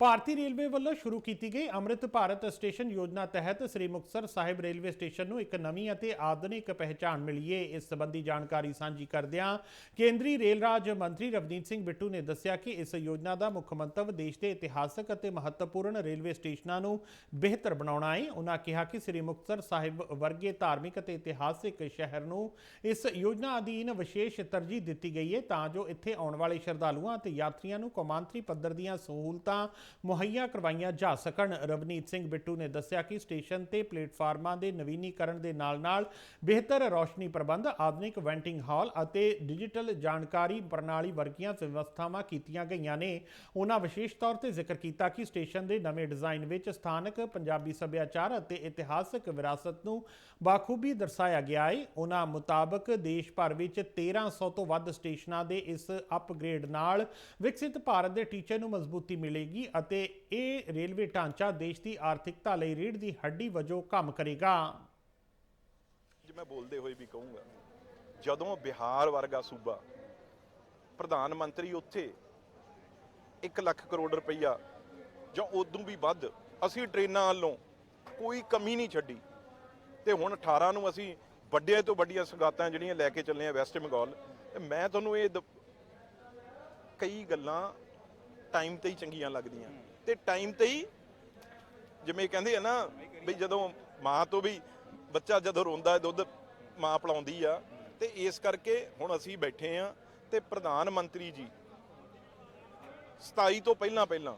ਭਾਰਤੀ railway ਵੱਲੋਂ ਸ਼ੁਰੂ ਕੀਤੀ ਗਈ ਅੰਮ੍ਰਿਤ ਭਾਰਤ ਸਟੇਸ਼ਨ ਯੋਜਨਾ ਤਹਿਤ ਸ੍ਰੀ ਮੁਕਤਸਰ ਸਾਹਿਬ ਰੇਲਵੇ ਸਟੇਸ਼ਨ ਨੂੰ ਇੱਕ ਨਵੀਂ ਅਤੇ ਆਧੁਨਿਕ ਪਹਿਚਾਣ ਮਿਲੀ ਹੈ ਇਸ ਸੰਬੰਧੀ ਜਾਣਕਾਰੀ ਸਾਂਝੀ ਕਰਦਿਆਂ ਕੇਂਦਰੀ ਰੇਲ ਰਾਜ ਮੰਤਰੀ ਰਵਨੀਤ ਸਿੰਘ ਬਿੱਟੂ ਨੇ ਦੱਸਿਆ ਕਿ ਇਸ ਯੋਜਨਾ ਦਾ ਮੁੱਖ ਮੰਤਵ ਦੇਸ਼ ਦੇ ਇਤਿਹਾਸਕ ਅਤੇ ਮਹੱਤਵਪੂਰਨ ਰੇਲਵੇ ਸਟੇਸ਼ਨਾਂ ਨੂੰ ਬਿਹਤਰ ਬਣਾਉਣਾ ਹੈ ਉਨ੍ਹਾਂ ਕਿਹਾ ਕਿ ਸ੍ਰੀ ਮੁਕਤਸਰ ਸਾਹਿਬ ਵਰਗੇ ਧਾਰਮਿਕ ਅਤੇ ਇਤਿਹਾਸਿਕ ਸ਼ਹਿਰ ਨੂੰ ਇਸ ਯੋਜਨਾ ਅਧੀਨ ਵਿਸ਼ੇਸ਼ ਤਰਜੀਹ ਦਿੱਤੀ ਗਈ ਹੈ ਤਾਂ ਜੋ ਇੱਥੇ ਆਉਣ ਵਾਲੇ ਸ਼ਰਧਾਲੂਆਂ ਅਤੇ ਯਾਤਰੀਆਂ ਨੂੰ ਕੌਮਾਂਤਰੀ ਪੱਧਰ ਦੀਆਂ ਸਹੂਲਤਾਂ ਮੁਹੱਈਆ ਕਰਵਾਈਆਂ ਜਾ ਸਕਣ। ਰਵਨੀਤ ਸਿੰਘ ਬਿੱਟੂ ਨੇ ਦੱਸਿਆ ਕਿ ਸਟੇਸ਼ਨ ਤੇ ਪਲੇਟਫਾਰਮਾਂ ਦੇ ਨਵੀਨੀਕਰਨ ਦੇ ਨਾਲ-ਨਾਲ ਬਿਹਤਰ ਰੌਸ਼ਨੀ ਪ੍ਰਬੰਧ, ਆਧੁਨਿਕ ਵੈਂਟਿੰਗ ਹਾਲ ਅਤੇ ਡਿਜੀਟਲ ਜਾਣਕਾਰੀ ਪ੍ਰਣਾਲੀ ਵਰਗੀਆਂ ਵਿਵਸਥਾਵਾਂ ਕੀਤੀਆਂ ਗਈਆਂ ਨੇ। ਉਹਨਾਂ ਵਿਸ਼ੇਸ਼ ਤੌਰ ਤੇ ਜ਼ਿਕਰ ਕੀਤਾ ਕਿ ਸਟੇਸ਼ਨ ਦੇ ਨਵੇਂ ਡਿਜ਼ਾਈਨ ਵਿੱਚ ਸਥਾਨਕ ਪੰਜਾਬੀ ਸੱਭਿਆਚਾਰ ਅਤੇ ਇਤਿਹਾਸਕ ਵਿਰਾਸਤ ਨੂੰ ਬਾਖੂਬੀ ਦਰਸਾਇਆ ਗਿਆ ਹੈ ਉਹਨਾਂ ਮੁਤਾਬਕ ਦੇਸ਼ ਭਰ ਵਿੱਚ 1300 ਤੋਂ ਵੱਧ ਸਟੇਸ਼ਨਾਂ ਦੇ ਇਸ ਅਪਗ੍ਰੇਡ ਨਾਲ ਵਿਕਸਿਤ ਭਾਰਤ ਦੇ ਟੀਚੇ ਨੂੰ ਮਜ਼ਬੂਤੀ ਮਿਲੇਗੀ ਅਤੇ ਇਹ ਰੇਲਵੇ ਢਾਂਚਾ ਦੇਸ਼ ਦੀ ਆਰਥਿਕਤਾ ਲਈ ਰੀੜ ਦੀ ਹੱਡੀ ਵਜੋਂ ਕੰਮ ਕਰੇਗਾ। ਜੇ ਬੋਲਦੇ ਹੋਏ ਵੀ ਕਹੂੰਗਾ, ਜਦੋਂ ਬਿਹਾਰ ਵਰਗਾ ਸੂਬਾ ਪ੍ਰਧਾਨ ਮੰਤਰੀ ਉੱਥੇ 1 ਲੱਖ ਕਰੋੜ ਰੁਪਈਆ ਜਾਂ ਉਦੋਂ ਵੀ ਵੱਧ ਅਸੀਂ ਟ੍ਰੇਨਾਂ ਵੱਲੋਂ ਕੋਈ ਕਮੀ ਨਹੀਂ ਛੱਡੀ ਤੇ ਹੁਣ 18 ਨੂੰ ਅਸੀਂ ਵੱਡਿਆਂ ਤੋਂ ਵੱਡੀਆਂ ਸੰਗਾਤਾਂ ਜਿਹੜੀਆਂ ਲੈ ਕੇ ਚੱਲੇ ਆ ਵੈਸਟ ਬੰਗਾਲ ਮੈਂ ਤੁਹਾਨੂੰ ਇਹ ਕਈ ਗੱਲਾਂ ਟਾਈਮ ਤੇ ਹੀ ਚੰਗੀਆਂ ਲੱਗਦੀਆਂ। ਤੇ ਟਾਈਮ ਤੇ ਹੀ ਜਿਵੇਂ ਕਹਿੰਦੇ ਆ ਨਾ ਵੀ ਜਦੋਂ ਮਾਂ ਤੋਂ ਵੀ ਬੱਚਾ ਜਦੋਂ ਰੋਂਦਾ ਹੈ, ਦੁੱਧ ਮਾਂ ਪਿਲਾਉਂਦੀ ਆ, ਤੇ ਇਸ ਕਰਕੇ ਹੁਣ ਅਸੀਂ ਬੈਠੇ ਆ ਤੇ ਪ੍ਰਧਾਨ ਮੰਤਰੀ ਜੀ 27 ਤੋਂ ਪਹਿਲਾਂ ਪਹਿਲਾਂ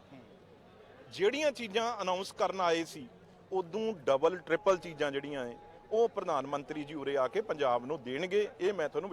ਜਿਹੜੀਆਂ ਚੀਜ਼ਾਂ ਅਨਾਉਂਸ ਕਰਨ ਆਏ ਸੀ, ਉਦੋਂ ਡਬਲ ਟ੍ਰਿਪਲ ਚੀਜ਼ਾਂ ਜਿਹੜੀਆਂ ਐ ਉਹ ਪ੍ਰਧਾਨ ਮੰਤਰੀ ਜੀ ਉਰੇ ਆ ਕੇ ਪੰਜਾਬ ਨੂੰ ਦੇਣਗੇ। ਇਹ ਮੈਂ ਤੁਹਾਨੂੰ